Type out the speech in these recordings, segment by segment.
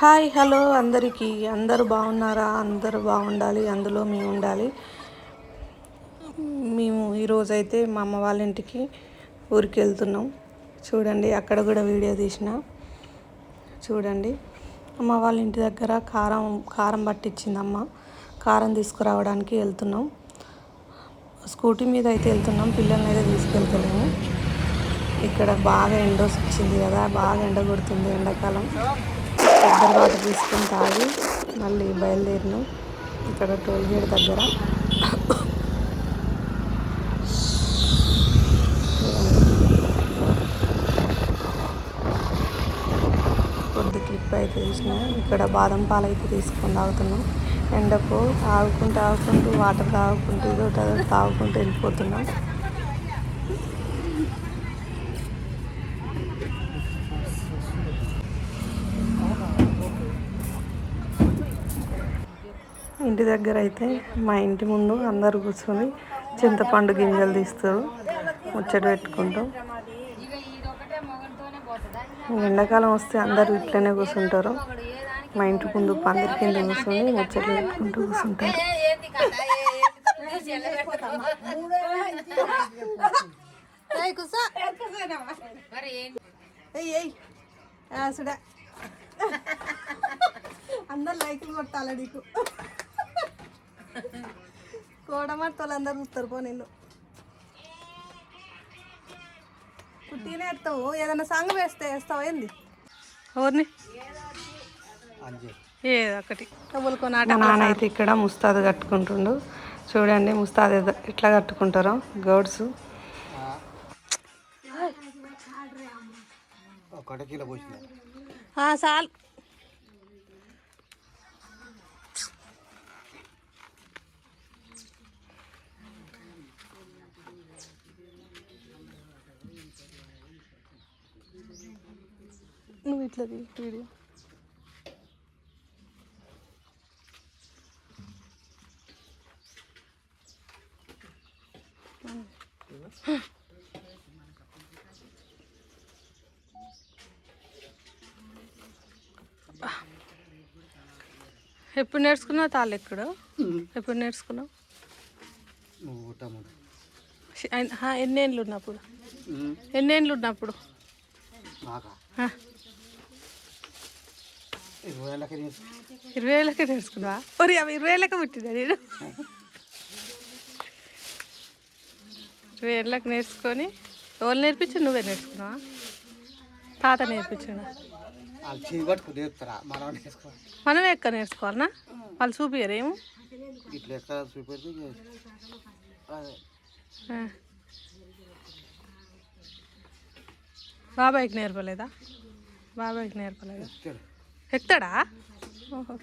Hi hello అందరికీ. అందరూ బాగున్నారా? అందరూ బాగుండాలి. అందులో మేము ఉండాలి. మేము ఈరోజైతే మా అమ్మ వాళ్ళ ఇంటికి ఊరికి వెళ్తున్నాం. చూడండి అక్కడ కూడా వీడియో తీసిన. చూడండి అమ్మ వాళ్ళ ఇంటి దగ్గర కారం కారం పట్టించింది అమ్మ. కారం తీసుకురావడానికి వెళ్తున్నాం. స్కూటీ మీద అయితే వెళ్తున్నాం. పిల్లల్ని అయితే తీసుకెళ్తలేము. ఇక్కడ బాగా ఎండోస్ వచ్చింది కదా. బాగా ఎండ కొడుతుంది ఎండాకాలం. కొబ్బరి వాటర్ తీసుకొని తాగి మళ్ళీ బయలుదేరినాం ఇక్కడ టోల్ గేట్ దగ్గర. కొద్ది క్లిప్ అయితే తీసిన. ఇక్కడ బాదం పాలు అయితే తీసుకొని తాగుతున్నాం. ఎండకు తాగుకుంటూ తాగుకుంటూ వాటర్ తాగుకుంటూ ఇదో తాగుకుంటూ వెళ్ళిపోతున్నాం. ఇంటి దగ్గర అయితే మా ఇంటి ముందు అందరు కూర్చొని చింతపండు గింజలు తీస్తారు ముచ్చట పెట్టుకుంటూ. ఎండాకాలం వస్తే అందరు ఇట్లనే కూర్చుంటారు. మా ఇంటి ముందు పందిరి కింద కూర్చొని ముచ్చట్లు పెట్టుకుంటూ కూర్చుంటారు. అందరు లైకులు కొట్టాలి నీకు? కోడమట్టలు అందరు చూస్తారు పో నిన్ను. పుట్టినే ఎత్తావు. ఏదైనా సాంగ్ వేస్తే వేస్తావు ఏంది? ఎవరిని? ఏదో ఒకటి. కబులుకో నాట నాన్న అయితే ఇక్కడ ముస్తాదు కట్టుకుంటుండు. చూడండి ముస్తాదు ఏదో- ఎట్లా కట్టుకుంటారో. గౌడ్స్. ఒకటి కిలో పోసిన. చాలు. నువ్వు ఇట్లా తీ వీడియో. ఎప్పుడు నేర్చుకున్నావు తాళ్ళు ఎక్కడు? ఎప్పుడు నేర్చుకున్నావు? ఎన్నేళ్ళు ఉన్నప్పుడు? ఎన్నేళ్ళు ఉన్నప్పుడు? ఇరవై ఏళ్ళకి ఏళ్ళకే నేర్చుకున్నావా ఒరి అవి ఇరవై ఏళ్ళకే పుట్టిందా నేను? ఇరవై ఏళ్ళకి నేర్చుకొని ఎవరు నేర్పించి నువ్వే నేర్చుకున్నావా? తాత నేర్పించాడు మనం ఎక్కడ నేర్చుకోవాలనా? వాళ్ళు అదే. ఆ. బాబాయ్కి నేర్పలేదా? బాబాయ్కి నేర్పలేదా? ఎక్కుతాడా ఓహో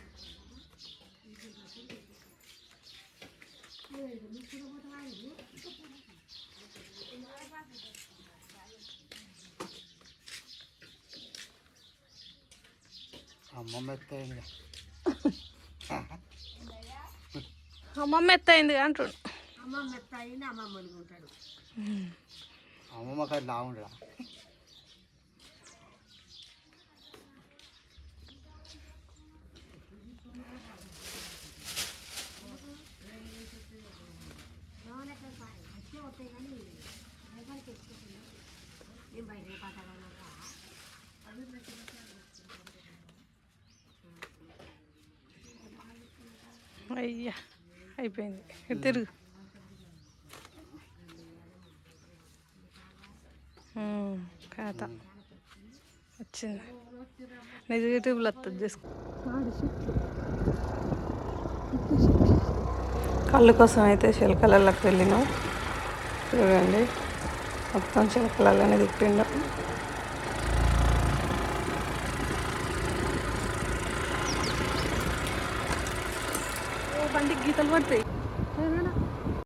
అమ్మమ్మ ఎత్తాయింది. అమ్మమ్మ ఎత్తయింది అంటుండు. అమ్మమ్మ కాదు అయ్యా అయిపోయింది. తిరుగు. ఉమ్, వచ్చింది. నెగిటివ్లు యూట్యూబ్లో వస్తుంది చేసుకో. కళ్ళు కోసం అయితే చిలకలలోకి వెళ్ళినాం. చూడండి. మొత్తం చిలకలలోనే తిప్పిండు. బండికి గీతలు పడతాయి.